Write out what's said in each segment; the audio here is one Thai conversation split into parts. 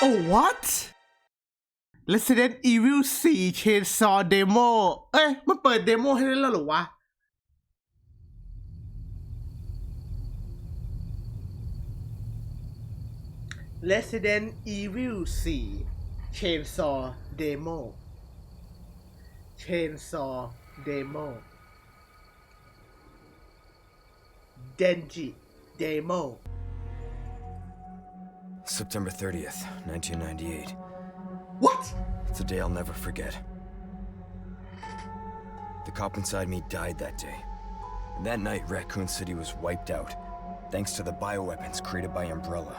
โอ้ what Resident Evil 4 Chainsaw Demo เอ้ย มันเปิดเดโมให้เล่นแล้วเหรอวะ Resident Evil 4 Chainsaw Demo Chainsaw Demo Denji Demo September 30th, 1998. What? It's a day I'll never forget. The cop inside me died that day. And that night, Raccoon City was wiped out, thanks to the bioweapons created by Umbrella.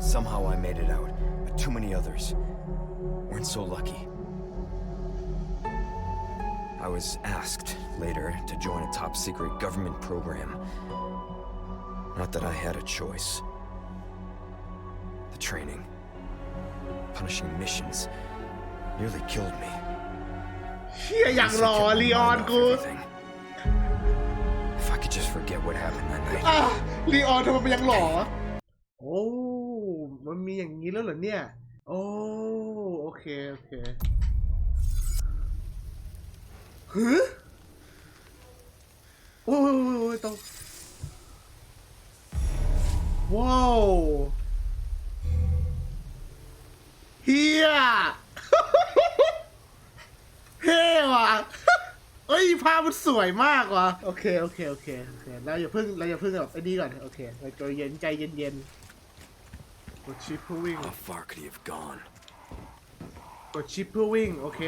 Somehow I made it out, but too many others weren't so lucky. I was asked later to join a top secret government program. Not that I had a choice. The training, punishing missions, nearly killed me. เชี่ยอย่าง Guess ห I ล่อ kept my ลีออน mind off กู everything. If I could just forget what happened that night. อะลีออนทำไมมันยังหล่อวะโอ้ มันมีอย่างนี้แล้วเหรอเนี่ย โอ้ โอเค โอเคฮึโอ้ยโอ้ยโอ้ยต้องว้าวเฮียเท่ว่ะเอ้ยภาพมันสวยมากว่ะโอเคโอเคโอเคโอเคเราอย่าเพิ่งเราอย่าเพิ่งแบบไอ้นี่ก่อนโอเคเราใจเย็นใจเย็นเย็นๆกดชิปเพื่อวิ่ง How far could he have gone? กดชิปเพื่อวิ่งโอเค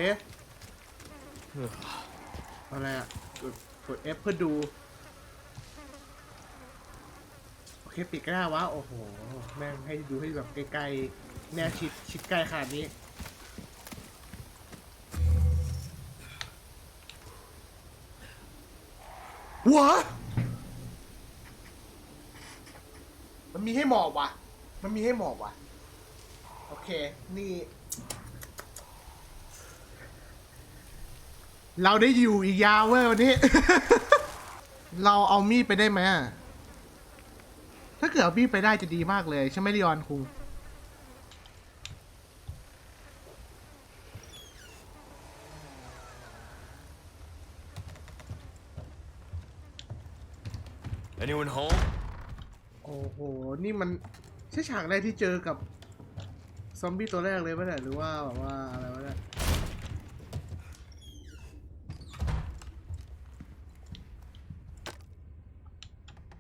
อะไรอะกดกด F เพื่อดู โอเคปิดก็ได้วะโอ้โห แม่งให้ดูให้แบบใกล้ๆ แนวชิดชิดใกล้ขนาดนี้วะ มันมีให้หมอบว่ะมันมีให้หมอบว่ะโอเค นี่ เราได้อยู่อีกยาวเว้ยวันนี้ เราเอามีดไปได้ไหมอะถ้าเกิดเอามีดไปได้จะดีมากเลย ใช่ไหมลีออนคุง Anyone home? โอ้โห นี่มันใช่ฉากแรกที่เจอกับซอมบี้ตัวแรกเลยปะเนี่ยหรือว่าแบบว่าอะไรวะเนี่ย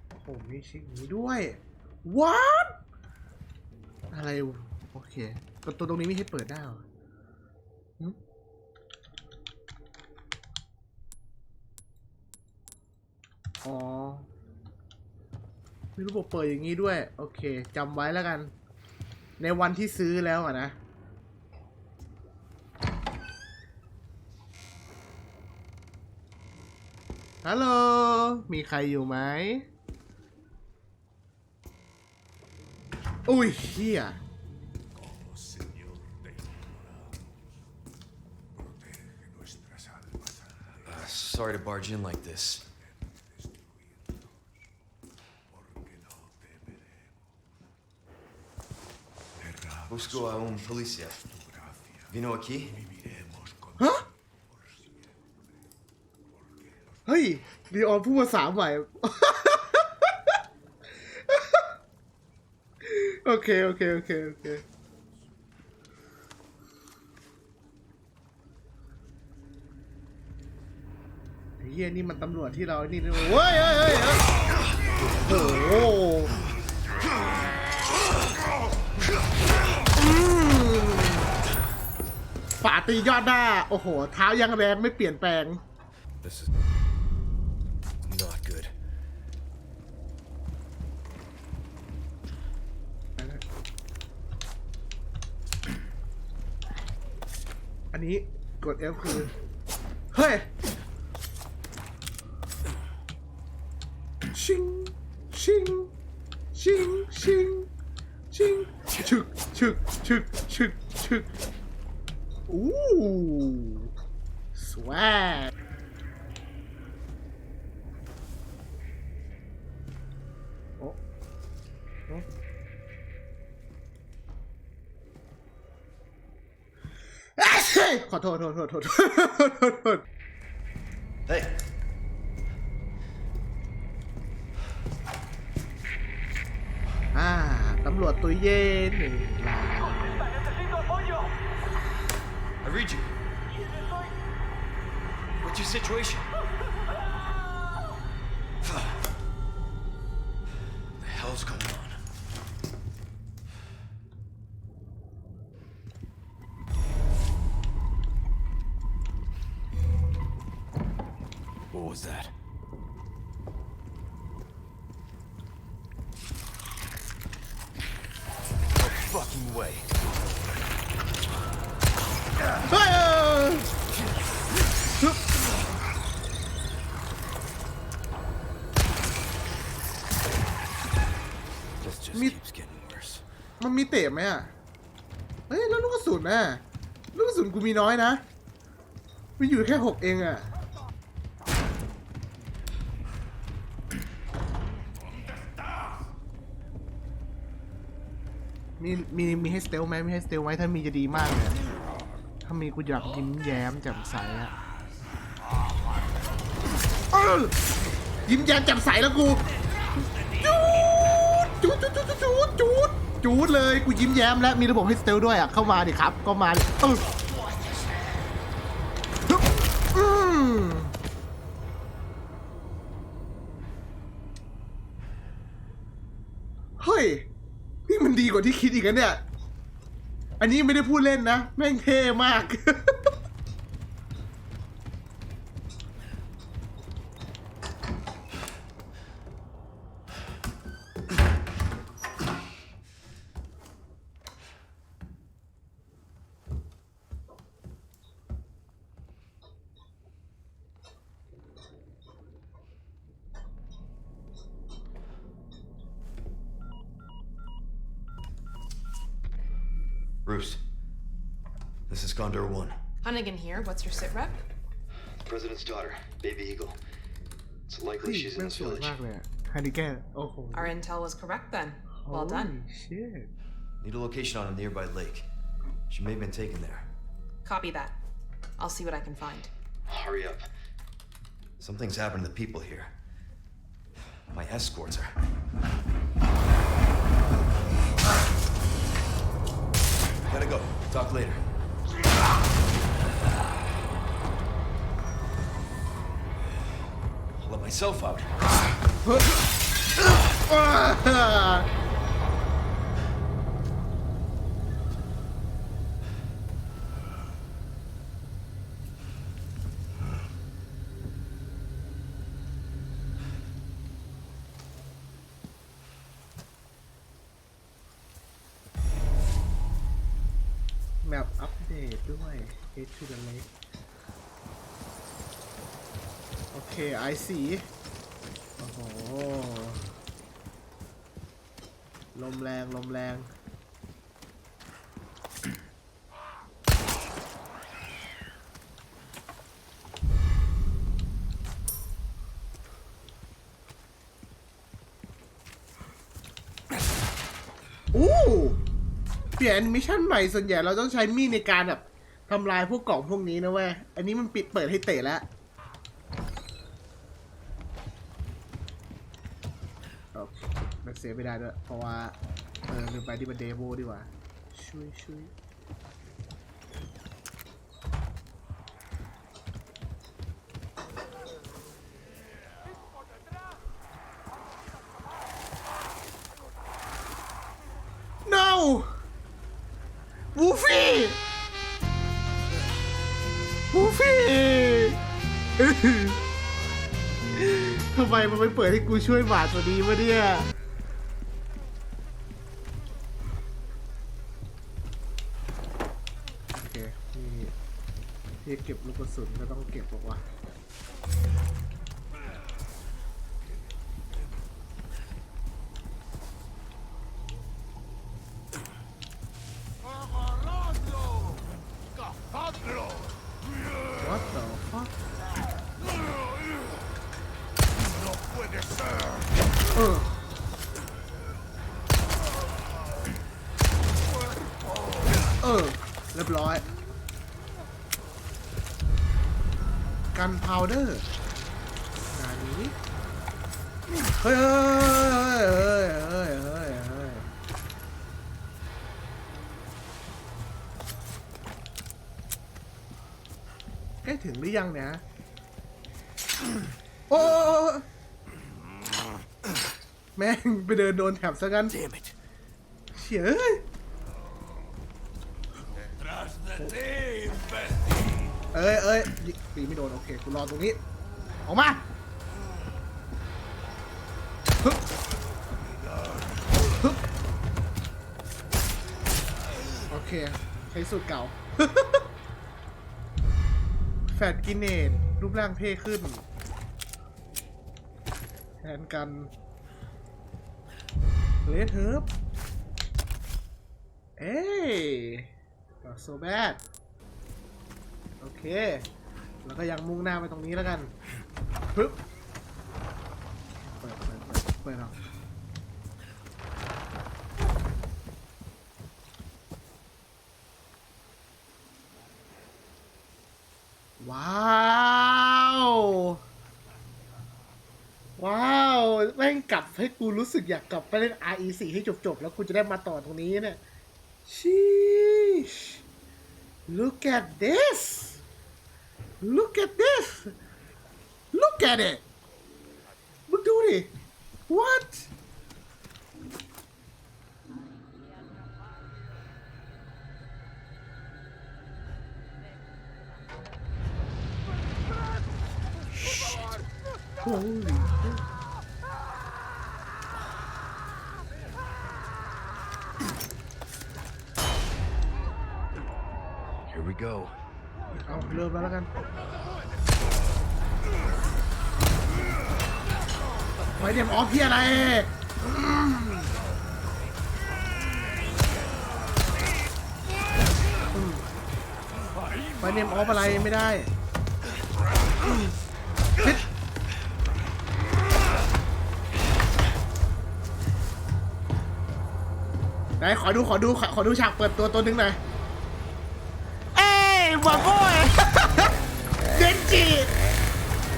โอ้โห มีชิงนี้ด้วย what อะไร โอเคก็ตัวตรงนี้ไม่ให้เปิดได้เหรอหึอ๋อ มีระบบเปิดอย่างนี้ด้วย โอเคจำไว้แล้วกัน ในวันที่ซื้อแล้วอะนะ ฮัลโหล มีใครอยู่ไหม อุ้ยเฮีย sorry to barge in like this. Busco a un policía. Vino aquí? Viviremos con ฮะเฮ้ยดีออนพูดภาษาใหม่ โอเค โอเค โอเค โอเค ไอ้เฮียนี่มันตำรวจที่เรา นี่นี่เว้ยเฮ้ยเฮ้ยเฮ้ยโอ้โห ฝาตียอดหน้า โอ้โห เท้ายังแรงไม่เปลี่ยนแปลง This is not good. อันนี้กด F คือ เฮ้ย ชิง ชิง ชิง ชิง ชิง ชึก ชึก ชึก ชึก ชึก Ooh. Swag. ขอโทษโทษโทษโทษโทษ Hey. Ah, ตำรวจตัวเย็น read you. What's your situation? the hell's going on? What was that? มันมีเตะไหมอะ เฮ้ย แล้วลูกกระสุนน่ะ ลูกกระสุนกูมีน้อยนะ มีอยู่แค่หกเองอะ มี มี มีให้สเตลไหมมีให้สเตลไหมถ้ามีจะดีมากเลย ถ้ามีกูอยากยิ้มแย้มแจ่มใสอะยิ้มแย้มแจ่มใสแล้วกูจูดจูดจูดจูดจูด จูดเลยกูยิ้มแย้มแล้วมีระบบให้สเตลด้วยอะเข้ามาดิครับ ก็มาดิเออฮึบอืมเฮ้ย นี่มันดีกว่าที่คิดอีกนะเนี่ย อันนี้ไม่ได้พูดเล่นนะ แม่งเท่มาก This is Condor One. Hunnigan here. What's your sit rep? The president's daughter, Baby Eagle. It's likely she's in this village. Hunnigan. Oh. Our intel was correct then. Well Holy done. Shit. Need a location on a nearby lake. She may have been taken there. Copy that. I'll see what I can find. Hurry up. Something's happened to the people here. My escorts are. Gotta go. Talk later. myself out. Head to the lake โอเค ไอสีโอ้โห ลมแรง ลมแรง อู้ เปลี่ยนแอนิเมชันใหม่ส่วนใหญ่เราต้องใช้มีดในการแบบ ทำลายพวกกล่องพวกนี้นะเว้ย อันนี้มันปิดเปิดให้เตะแล้วโอเคมันเสียไม่ได้ด้วย เพราะว่า เออลืมไปที่มันเดโมดีกว่า ช่วยช่วย no วูฟี่ ฟี่ทำไมมันไม่เปิดให้กูช่วยหมาตัวนี้วะเนี่ย นพาวเดอร์งานนี้เฮ้ยเฮ้ยเฮ้ยเฮ้ยเฮ้ยเฮ้ยใกล้ถึงหรือยังเนี่ยโอ้แม่งไปเดินโดนแถบซะงั้น Damn it. เฉียเอ้ย Tras de ti, imbécil. เอ้ยเอ้ยยิ ตีไม่โดนโอเคกูรอตรงนี้ ออกมาฮึบฮึบโอเคใช้สูตรเก่า แฟดกินเนตรูปร่างเท่ขึ้น แทนกันเลเฮิร์บเอ้ย not so bad โอเค แล้วก็ยังมุ่งหน้าไปตรงนี้แล้วกันปึ๊บเปิดเปิดเปิดเปิดเอาว้าวว้าวแม่งกลับให้กูรู้สึกอยากกลับไปเล่น RE4 ให้จบๆ แล้วกูจะได้มาต่อตรงนี้เนี่ย Sheesh Look at this Look at this. Look at it. Look at it. What? เดี๋ยวออฟพี่อะไรอืมอืมไว้เนมออฟอะไรไม่ได้อืมพิษไหนขอดูขอดูขอขอดูฉากเปิดตัวตัวหนึงหน่อยเอ้ยบาโบ้ยเดนจิ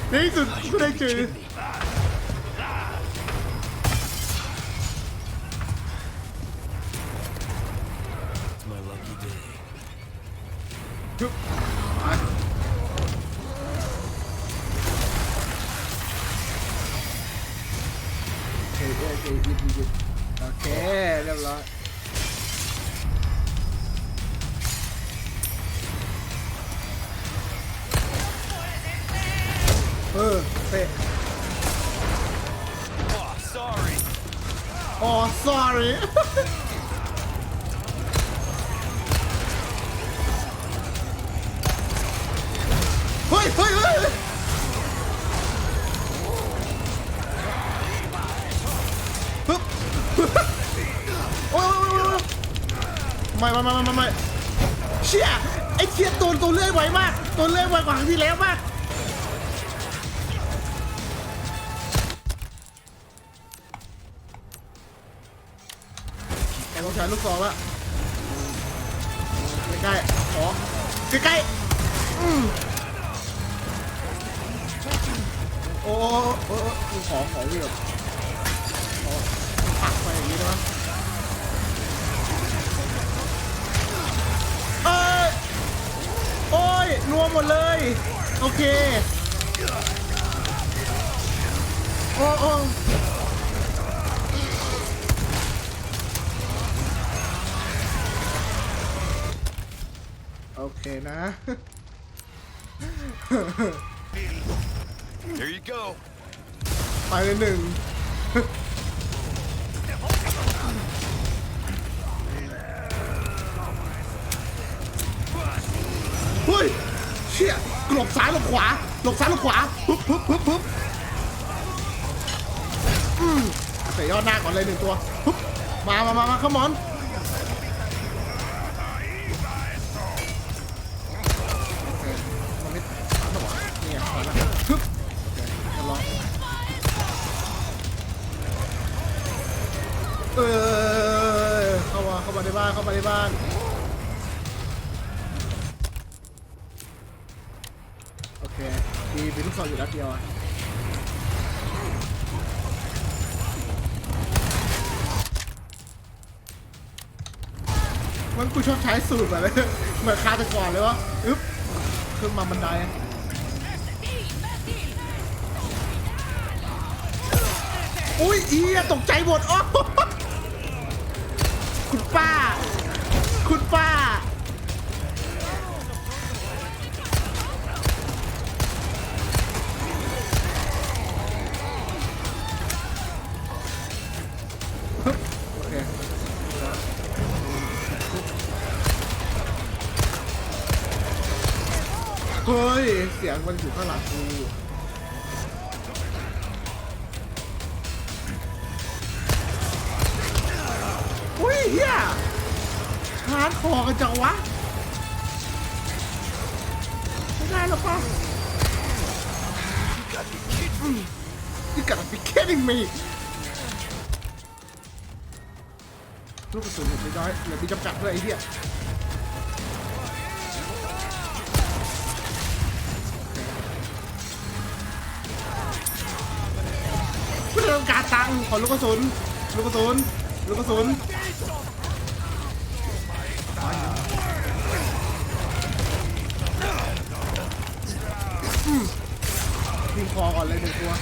ในที่สุดก็ได้เจอ โอเคโอเคหยุดหยุดหยุดโอเคเรียบร้อยเออเตะ Oh, sorry. ปึ๊บโอ้ยไม่ไม่ไม่ไม่ไม่ไม่เชี่ยไอ้เชี่ยตัวตัวเลื่อยไวมาก ตัวเลื่อยไวกว่าครั้งที่แล้วมากแต่ต้องใช้ลูกซองละใกล้ๆขอใกล้ๆอืมโอ้โอ้โอ้โอ้ขอขอวิ่งแบบขอ ปักไปอย่างนี้ได้ไหมเอ้ยโอ้ยรวมหมดเลย โอเค โอ้โอ้โอเคนะ Here you go. ไปเลยหนึ่ง หลบซ้ายหลบขวา หลบซ้ายหลบขวาปึ๊บปึ๊บปึ๊บปึ๊บอืมเตะยอดหน้าก่อนเลยหนึ่งตัวปึ๊บมามามามาขมอนโอเคมันไม่ต้องบอกเนี่ยมาแล้วปึ๊บเดี๋ยวจะรอเออเข้ามาเข้ามาในบ้านเข้ามาในบ้าน โอดอยู่นัดเดียวอะมันกูชอบใช้สูตรแบบเหมือนคาตะกอนเลยวะอึ๊บขึ้นมาบันไดอุ้ยอีอะตกใจหมดโอ้คุณป้า คุณป้า สียงมันอยู่ข้างหลังกูอุ้ยเฮียชาร์จคอกันจังวะ ไม่ได้หรอกปะ You gotta be kidding me ลูกกระสุนเหลือไม่น้อยเหลือมีจำกัดด้วยไอ้เหี้ย ขอลูกกระสุน ลูกกระสุน ลูกกระสุนอืมยิงคอก่อนเลยหนึ่งตัว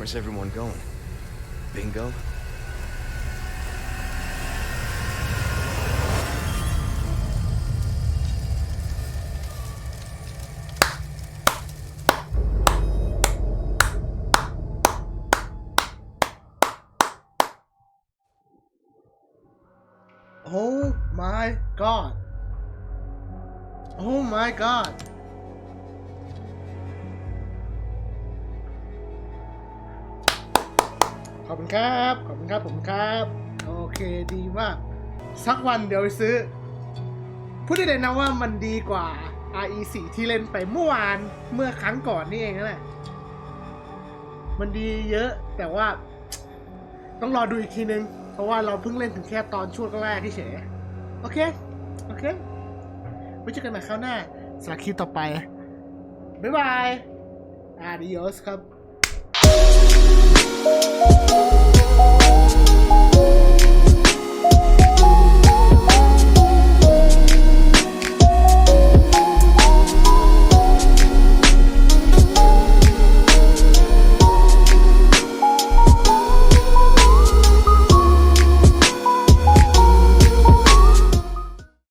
Where's everyone going? Bingo? Oh my god Oh my god ขอบคุณครับ ขอบคุณครับ ผมครับ โอเคดีมาก สักวันเดี๋ยวไปซื้อ พูดได้เลยนะว่ามันดีกว่า RE4 ที่เล่นไปเมื่อวานเมื่อครั้งก่อนนี่เองนั่นแหละ มันดีเยอะแต่ว่า ต้องรอดูอีกทีนึง เพราะว่าเราเพิ่งเล่นถึงแค่ตอนช่วงแรกที่เฉยโอเค โอเคไว้เจอกันใหม่คราวหน้าสำหรับคลิปต่อไป บ๊ายบาย adios ครับ Thank you.